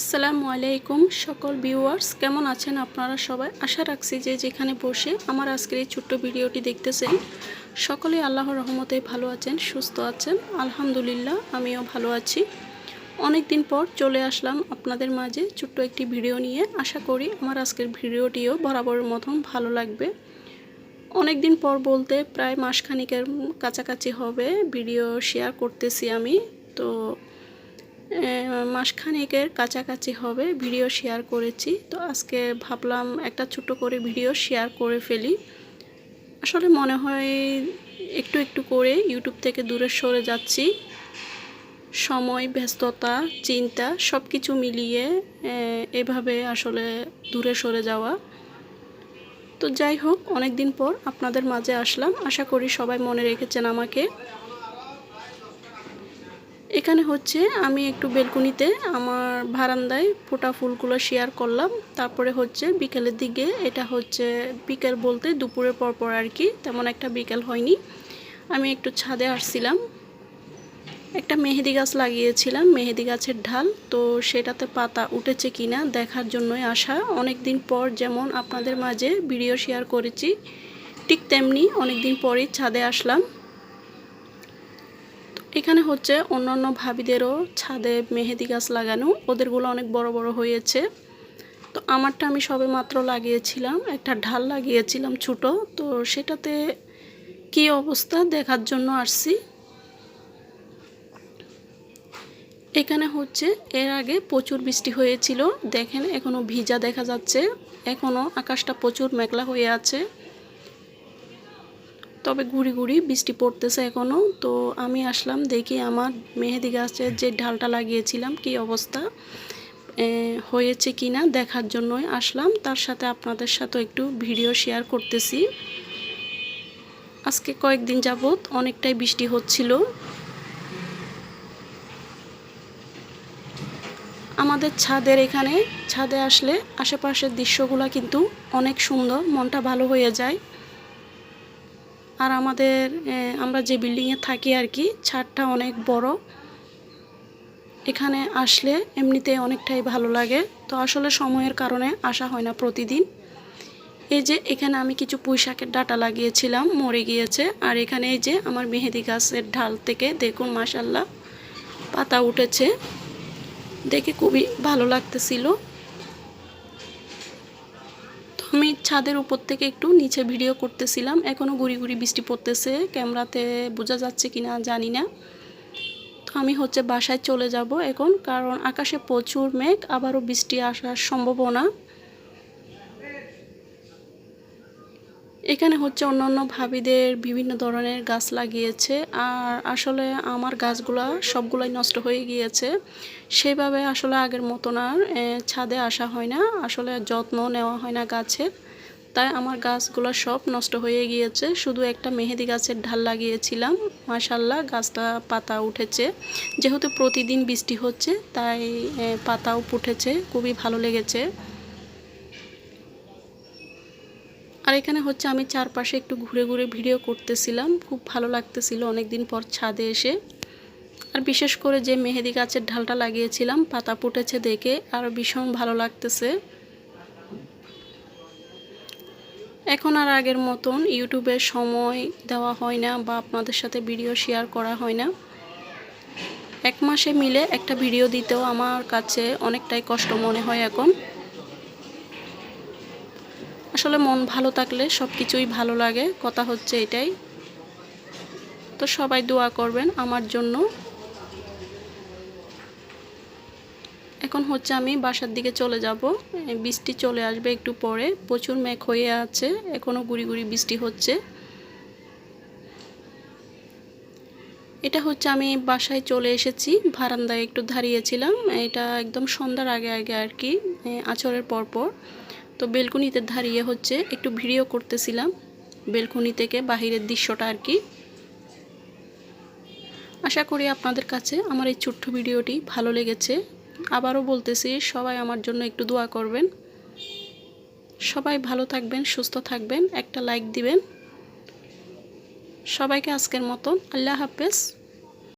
আসসালামু আলাইকুম সকল ভিউয়ার্স, কেমন আছেন আপনারা সবাই? আশা রাখছি যে যেখানে বসে আমার আজকের এই ছোট্ট ভিডিওটি দেখতেছেন, সকলে আল্লাহর রহমতে ভালো আছেন, সুস্থ আছেন, আলহামদুলিল্লাহ আমিও ভালো আছি। অনেক দিন পর চলে আসলাম আপনাদের মাঝে ছোট্ট একটি ভিডিও নিয়ে। আশা করি আমার আজকের ভিডিওটিও বরাবরের মতন ভালো লাগবে। অনেক দিন পর বলতে প্রায় মাসখানিকের কাছাকাছি হবে, ভিডিও শেয়ার করতেছি আমি। তো মাসখানেকের কাছাকাছি হবে ভিডিও শেয়ার করেছি। তো আজকে ভাবলাম একটা ছোট করে ভিডিও শেয়ার করে ফেলি। আসলে মনে হয় একটু একটু করে ইউটিউব থেকে দূরে সরে যাচ্ছি। সময়, ব্যস্ততা, চিন্তা সব কিছু মিলিয়ে এভাবে আসলে দূরে সরে যাওয়া। তো যাই হোক অনেক দিন পর আপনাদের মাঝে আসলাম। আশা করি সবাই মনে রেখেছেন আমাকে। এখানে হচ্ছে আমি একটু বেলকুনিতে আমার বারান্দায় ফোটা ফুলগুলো শেয়ার করলাম। তারপরে হচ্ছে বিকেলের দিকে এটা হচ্ছে বিকেল বলতে দুপুরের পর পর আর কি, তেমন একটা বিকেল হয়নি। আমি একটু ছাদে আসছিলাম। একটা মেহেদি গাছ লাগিয়েছিলাম, মেহেদি গাছের ঢাল। তো সেটাতে পাতা উঠেছে কিনা দেখার জন্যই আসা। অনেক দিন পর যেমন আপনাদের মাঝে ভিডিও শেয়ার করেছি, ঠিক তেমনি অনেক দিন পরই ছাদে আসলাম। এখানে হচ্ছে অন্যান্য ভাবিদেরও ছাদে মেহেদি গাছ লাগানো, ওদেরগুলো অনেক বড় বড় হয়েছে। তো আমারটা আমি সবে মাত্র লাগিয়েছিলাম, একটা ঢাল লাগিয়েছিলাম ছোট, তো সেটাতে কি অবস্থা দেখার জন্য আসছি। এখানে হচ্ছে এর আগে প্রচুর বৃষ্টি হয়েছিল, দেখেন এখনও ভিজা দেখা যাচ্ছে এখনও আকাশটা প্রচুর মেঘলা হয়ে আছে। তবে গুড়ি গুড়ি বৃষ্টি পড়তেছে এখনও তো আমি আসলাম দেখি আমার মেহেদি গাছের যে ঢালটা লাগিয়েছিলাম কি অবস্থা হয়েছে কি না দেখার জন্যই আসলাম। তার সাথে আপনাদের সাথে একটু ভিডিও শেয়ার করতেছি। আজকে কয়েকদিন যাবৎ অনেকটাই বৃষ্টি হচ্ছিল। আমাদের ছাদের এখানে, ছাদে আসলে আশেপাশের দৃশ্যগুলো কিন্তু অনেক সুন্দর, মনটা ভালো হয়ে যায়। আর আমাদের আমরা যে বিল্ডিংয়ে থাকি আর কি, ছাদটা অনেক বড়। এখানে আসলে এমনিতে অনেকটাই ভালো লাগে। তো আসলে সময়ের কারণে আসা হয় না প্রতিদিন। এই যে এখানে আমি কিছু পুঁইশাকের ডাটা লাগিয়েছিলাম, মরে গিয়েছে। আর এখানে এই যে আমার মেহেদি গাছের ঢাল থেকে দেখুন মাসাল্লাহ পাতা উঠেছে। দেখে খুবই ভালো লাগতেছিল। আমি ছাদের উপর থেকে একটু নিচে ভিডিও করতেছিলাম। এখনও গুড়ি গুড়ি বৃষ্টি পড়তেছে, ক্যামেরাতে বোঝা যাচ্ছে কি না জানি না। তো আমি হচ্ছে বাসায় চলে যাব এখন, কারণ আকাশে প্রচুর মেঘ, আবারও বৃষ্টি আসার সম্ভাবনা। এখানে হচ্ছে অন্যান্য ভাবিদের বিভিন্ন ধরনের গাছ লাগিয়েছে। আর আসলে আমার গাছগুলা সবগুলাই নষ্ট হয়ে গিয়েছে। সেভাবে আসলে আগের মতন আর ছাদে আসা হয় না। আসলে যত্ন নেওয়া হয় না গাছের তাই আমার গাছগুলো সব নষ্ট হয়ে গিয়েছে। শুধু একটা মেহেদি গাছের ঢাল লাগিয়েছিলাম। মাসাল্লাহ গাছটা পাতা উঠেছে। যেহেতু প্রতিদিন বৃষ্টি হচ্ছে, তাই পাতাও উঠেছে খুবই ভালো লেগেছে। আর এখানে হচ্ছে আমি চারপাশে একটু ঘুরে ঘুরে ভিডিও করতেছিলাম। খুব ভালো লাগতেছিল অনেকদিন পর ছাদে এসে। আর বিশেষ করে যে মেহেদি গাছের ঢালটা লাগিয়েছিলাম, পাতা ফুটেছে দেখে, আর ভীষণ ভালো লাগতেছে। এখন আর আগের মতন ইউটিউবে সময় দেওয়া হয় না বা আপনাদের সাথে ভিডিও শেয়ার করা হয় না। এক মাসে মিলে একটা ভিডিও দিতেও আমার কাছে অনেকটাই কষ্ট মনে হয় এখন। আসলে মন ভালো থাকলে সব কিছুই ভালো লাগে। কথা হচ্ছে এটাই। তো সবাই দোয়া করবেন আমার জন্য। এখন হচ্ছে আমি বাসার দিকে চলে যাব। বৃষ্টি চলে আসবে একটু পরে। প্রচুর মেঘ হয়ে আছে। এখনও গুড়ি গুড়ি বৃষ্টি হচ্ছে। এটা হচ্ছে আমি বাসায় চলে এসেছি। ভারান্দায় একটু দাঁড়িয়েছিলাম। এটা একদম সন্ধ্যার আগে আগে আর কি আচরের পরপর। তো বেলকুনিতে দাঁড়িয়ে হচ্ছে, একটু ভিডিও করতেছিলাম। বেলকুনি থেকে বাহিরের দৃশ্যটা আর কি। আশা করি আপনাদের কাছে আমার এই ছোট্ট ভিডিওটি ভালো লেগেছে। আবারও বলতেছি, সবাই আমার জন্য একটু দোয়া করবেন। সবাই ভালো থাকবেন, সুস্থ থাকবেন, একটা লাইক দিবেন। সবাইকে আজকের মতন আল্লাহ হাফেজ।